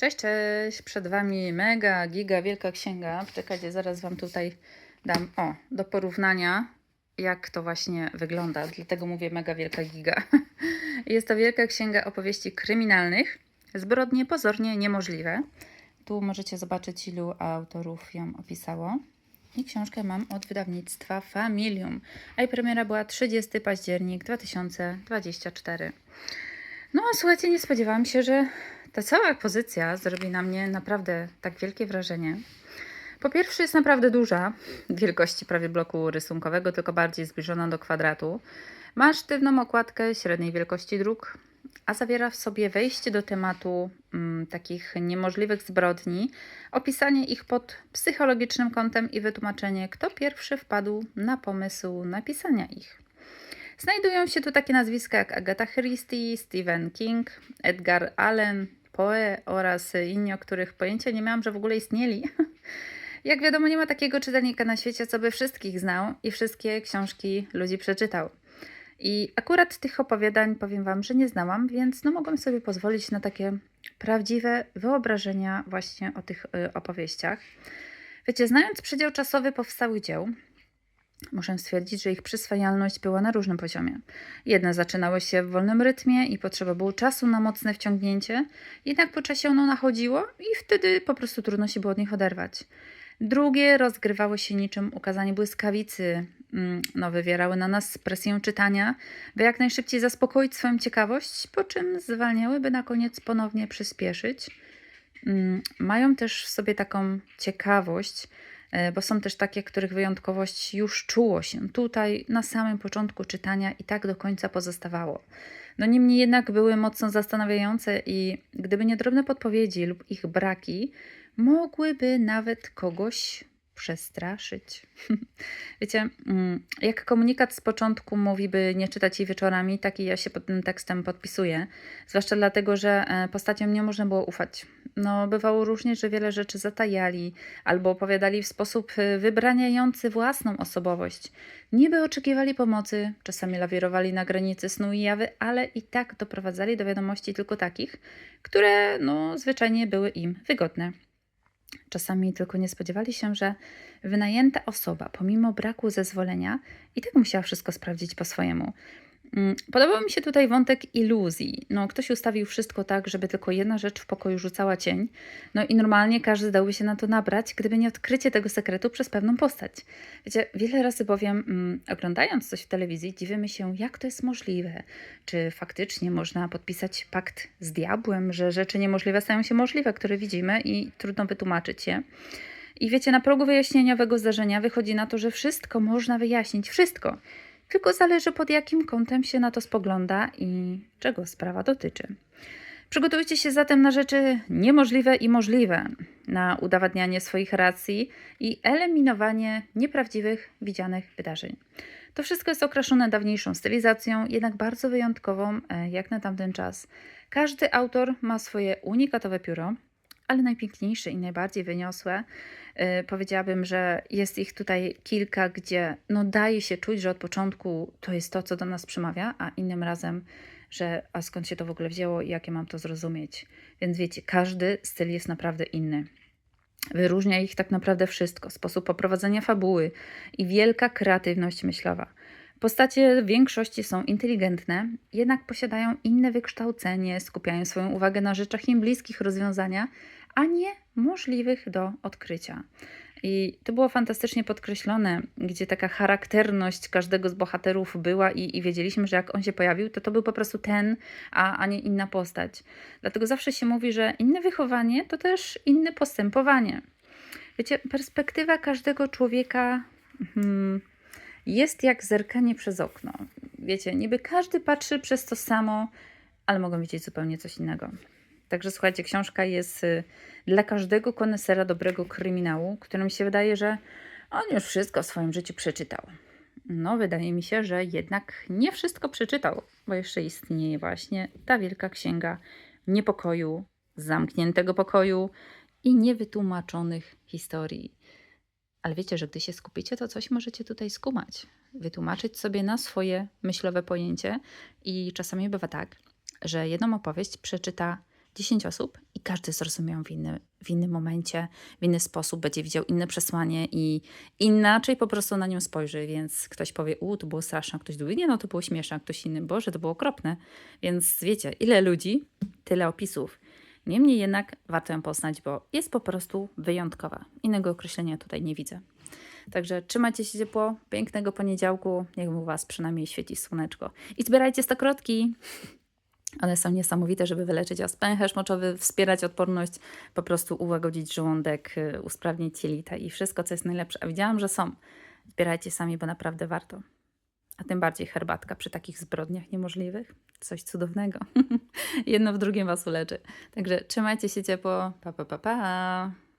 Cześć, cześć! Przed Wami mega, giga, wielka księga. Czekajcie, zaraz Wam tutaj dam, o, do porównania, jak to właśnie wygląda. Dlatego mówię mega, wielka, giga. Jest to wielka księga opowieści kryminalnych. Zbrodnie pozornie niemożliwe. Tu możecie zobaczyć, ilu autorów ją opisało. I książkę mam od wydawnictwa Familium. A jej premiera była 30 październik 2024. No, słuchajcie, nie spodziewałam się, że ta cała pozycja zrobi na mnie naprawdę tak wielkie wrażenie. Po pierwsze, jest naprawdę duża, wielkości prawie bloku rysunkowego, tylko bardziej zbliżona do kwadratu. Ma sztywną okładkę średniej wielkości dróg, a zawiera w sobie wejście do tematu mm, takich niemożliwych zbrodni, opisanie ich pod psychologicznym kątem i wytłumaczenie, kto pierwszy wpadł na pomysł napisania ich. Znajdują się tu takie nazwiska jak Agatha Christie, Stephen King, Edgar Allan Poe oraz inni, o których pojęcia nie miałam, że w ogóle istnieli. Jak wiadomo, nie ma takiego czytelnika na świecie, co by wszystkich znał i wszystkie książki ludzi przeczytał. I akurat tych opowiadań powiem Wam, że nie znałam, więc no mogłam sobie pozwolić na takie prawdziwe wyobrażenia właśnie o tych y, opowieściach. Wiecie, znając przedział czasowy powstałych dzieł, Muszę stwierdzić, że ich przyswajalność była na różnym poziomie. Jedne zaczynały się w wolnym rytmie i potrzeba było czasu na mocne wciągnięcie, jednak po czasie ono nachodziło i wtedy po prostu trudno się było od nich oderwać. Drugie rozgrywały się niczym ukazanie błyskawicy, no, wywierały na nas presję czytania, by jak najszybciej zaspokoić swoją ciekawość, po czym zwalniały, by na koniec ponownie przyspieszyć. Mm, Mają też w sobie taką ciekawość, bo są też takie, których wyjątkowość już czuło się tutaj na samym początku czytania i tak do końca pozostawało. No niemniej jednak były mocno zastanawiające i gdyby nie drobne podpowiedzi lub ich braki, mogłyby nawet kogoś przestraszyć. Wiecie, mm, jak komunikat z początku mówi, by nie czytać jej wieczorami, tak i ja się pod tym tekstem podpisuję. Zwłaszcza dlatego, że e, postaciom nie można było ufać. No, bywało różnie, że wiele rzeczy zatajali albo opowiadali w sposób e, wybraniający własną osobowość. Niby oczekiwali pomocy, czasami lawirowali na granicy snu i jawy, ale i tak doprowadzali do wiadomości tylko takich, które no, zwyczajnie były im wygodne. Czasami tylko nie spodziewali się, że wynajęta osoba, pomimo braku zezwolenia, i tak musiała wszystko sprawdzić po swojemu. Mm, Podobał mi się tutaj wątek iluzji. No, ktoś ustawił wszystko tak, żeby tylko jedna rzecz w pokoju rzucała cień. No i normalnie każdy dałby się na to nabrać, gdyby nie odkrycie tego sekretu przez pewną postać. Wiecie, wiele razy bowiem, mm, oglądając coś w telewizji, dziwimy się, jak to jest możliwe. Czy faktycznie można podpisać pakt z diabłem, że rzeczy niemożliwe stają się możliwe, które widzimy i trudno wytłumaczyć je. I wiecie, na progu wyjaśnieniowego zdarzenia wychodzi na to, że wszystko można wyjaśnić. Wszystko. Tylko zależy pod jakim kątem się na to spogląda i czego sprawa dotyczy. Przygotujcie się zatem na rzeczy niemożliwe i możliwe, na udowadnianie swoich racji i eliminowanie nieprawdziwych, widzianych wydarzeń. To wszystko jest okraszone dawniejszą stylizacją, jednak bardzo wyjątkową e, jak na tamten czas. Każdy autor ma swoje unikatowe pióro, ale najpiękniejsze i najbardziej wyniosłe. Yy, powiedziałabym, że jest ich tutaj kilka, gdzie no daje się czuć, że od początku to jest to, co do nas przemawia, a innym razem, że a skąd się to w ogóle wzięło i jakie mam to zrozumieć. Więc wiecie, każdy styl jest naprawdę inny. Wyróżnia ich tak naprawdę wszystko: sposób poprowadzenia fabuły i wielka kreatywność myślowa. Postacie w większości są inteligentne, jednak posiadają inne wykształcenie, skupiają swoją uwagę na rzeczach im bliskich rozwiązania, a nie możliwych do odkrycia. I to było fantastycznie podkreślone, gdzie taka charakterność każdego z bohaterów była i, i wiedzieliśmy, że jak on się pojawił, to to był po prostu ten, a, a nie inna postać. Dlatego zawsze się mówi, że inne wychowanie to też inne postępowanie. Wiecie, perspektywa każdego człowieka hmm, jest jak zerkanie przez okno. Wiecie, niby każdy patrzy przez to samo, ale mogą widzieć zupełnie coś innego. Także słuchajcie, książka jest y, dla każdego konesera dobrego kryminału, którym się wydaje, że on już wszystko w swoim życiu przeczytał. No, wydaje mi się, że jednak nie wszystko przeczytał, bo jeszcze istnieje właśnie ta wielka księga niepokoju, zamkniętego pokoju i niewytłumaczonych historii. Ale wiecie, że gdy się skupicie, to coś możecie tutaj skumać, wytłumaczyć sobie na swoje myślowe pojęcie. I czasami bywa tak, że jedną opowieść przeczyta 10 osób i każdy zrozumiał w, inny, w innym momencie, w inny sposób, będzie widział inne przesłanie i inaczej po prostu na nią spojrzy. Więc ktoś powie, u, to było straszne, ktoś drugi, nie, no to było śmieszne, a ktoś inny, boże, to było okropne. Więc wiecie, ile ludzi, tyle opisów. Niemniej jednak warto ją poznać, bo jest po prostu wyjątkowa. Innego określenia tutaj nie widzę. Także trzymajcie się ciepło, pięknego poniedziałku, niech u Was przynajmniej świeci słoneczko. I zbierajcie stokrotki! One są niesamowite, żeby wyleczyć pęcherz moczowy, wspierać odporność, po prostu ułagodzić żołądek, y, usprawnić jelita i wszystko, co jest najlepsze. A widziałam, że są. Zbierajcie sami, bo naprawdę warto. A tym bardziej herbatka przy takich zbrodniach niemożliwych. Coś cudownego. Jedno w drugim Was uleczy. Także trzymajcie się ciepło. Pa, pa, pa, pa.